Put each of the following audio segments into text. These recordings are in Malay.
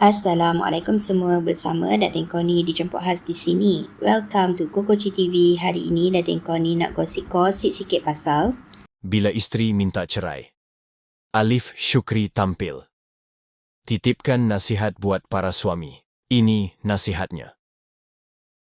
Assalamualaikum semua bersama Datin Koni dijemput khas di sini. Welcome to Kokoci TV. Hari ini Datin Koni nak gosip-gosip sikit pasal bila isteri minta cerai. Alif Syukri tampil. Titipkan nasihat buat para suami. Ini nasihatnya.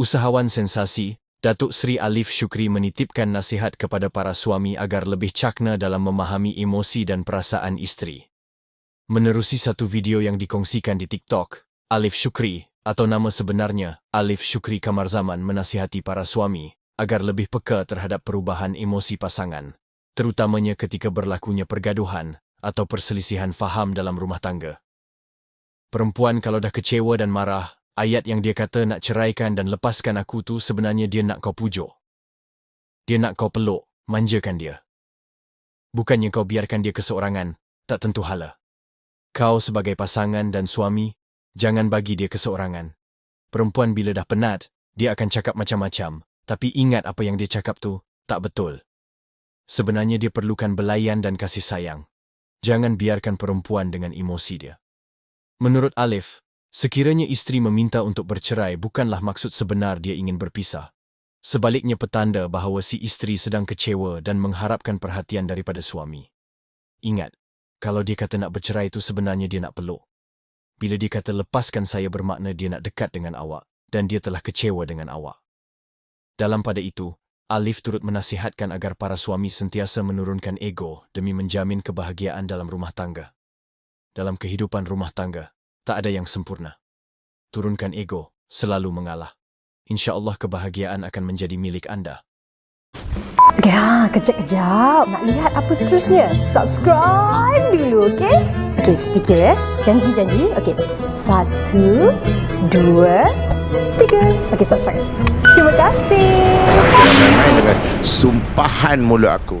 Usahawan sensasi, Datuk Seri Alif Syukri menitipkan nasihat kepada para suami agar lebih cakna dalam memahami emosi dan perasaan isteri. Menerusi satu video yang dikongsikan di TikTok, Alif Syukri atau nama sebenarnya Alif Syukri Kamarzaman menasihati para suami agar lebih peka terhadap perubahan emosi pasangan, terutamanya ketika berlakunya pergaduhan atau perselisihan faham dalam rumah tangga. Perempuan kalau dah kecewa dan marah, ayat yang dia kata nak ceraikan dan lepaskan aku tu sebenarnya dia nak kau pujuk. Dia nak kau peluk, manjakan dia. Bukannya kau biarkan dia keseorangan, tak tentu hala. Kau sebagai pasangan dan suami, jangan bagi dia keseorangan. Perempuan bila dah penat, dia akan cakap macam-macam, tapi ingat apa yang dia cakap tu, tak betul. Sebenarnya dia perlukan belayan dan kasih sayang. Jangan biarkan perempuan dengan emosi dia. Menurut Alif, sekiranya isteri meminta untuk bercerai bukanlah maksud sebenar dia ingin berpisah. Sebaliknya petanda bahawa si isteri sedang kecewa dan mengharapkan perhatian daripada suami. Ingat, kalau dia kata nak bercerai itu sebenarnya dia nak peluk. Bila dia kata lepaskan saya bermakna dia nak dekat dengan awak dan dia telah kecewa dengan awak. Dalam pada itu, Alif turut menasihatkan agar para suami sentiasa menurunkan ego demi menjamin kebahagiaan dalam rumah tangga. Dalam kehidupan rumah tangga, tak ada yang sempurna. Turunkan ego, selalu mengalah. Insya Allah kebahagiaan akan menjadi milik anda. Ya, kejap-kejap. Nak lihat apa seterusnya? Subscribe dulu, okey? Okey, sedikit ya. Janji-janji. Okey. Satu, dua, tiga. Okey, subscribe. Terima kasih. Jangan main-main dengan sumpahan mulut aku.